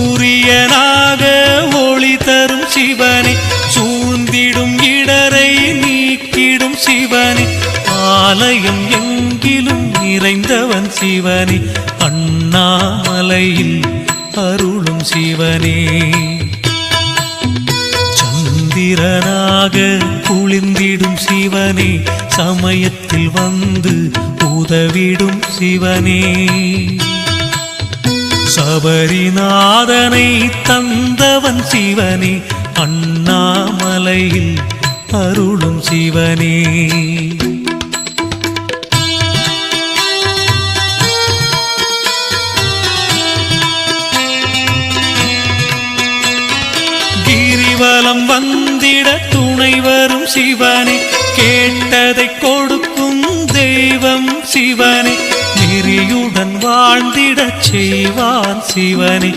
சூரியனாக ஒளி தரும் சிவனே சூழ்ந்திடும் இடரை நீக்கிடும் சிவனே ஆலயம் எங்கிலும் நிறைந்தவன் சிவனே அண்ணாமலையில் அருளும் சிவனே. சந்திரனாக குளிர்ந்திடும் சிவனே சமயத்தில் வந்து உதவிடும் சிவனே. சபரிநாதனை தந்தவன் சிவனே அண்ணாமலையில் அருளும் சிவனே. கிரிவலம் வந்திட துணை வரும் சிவனே கேட்டதை கொடுக்கும் தெய்வம் சிவனே. நன்றியுடன் வாழ்ந்திடச் செய்வான் சிவனே.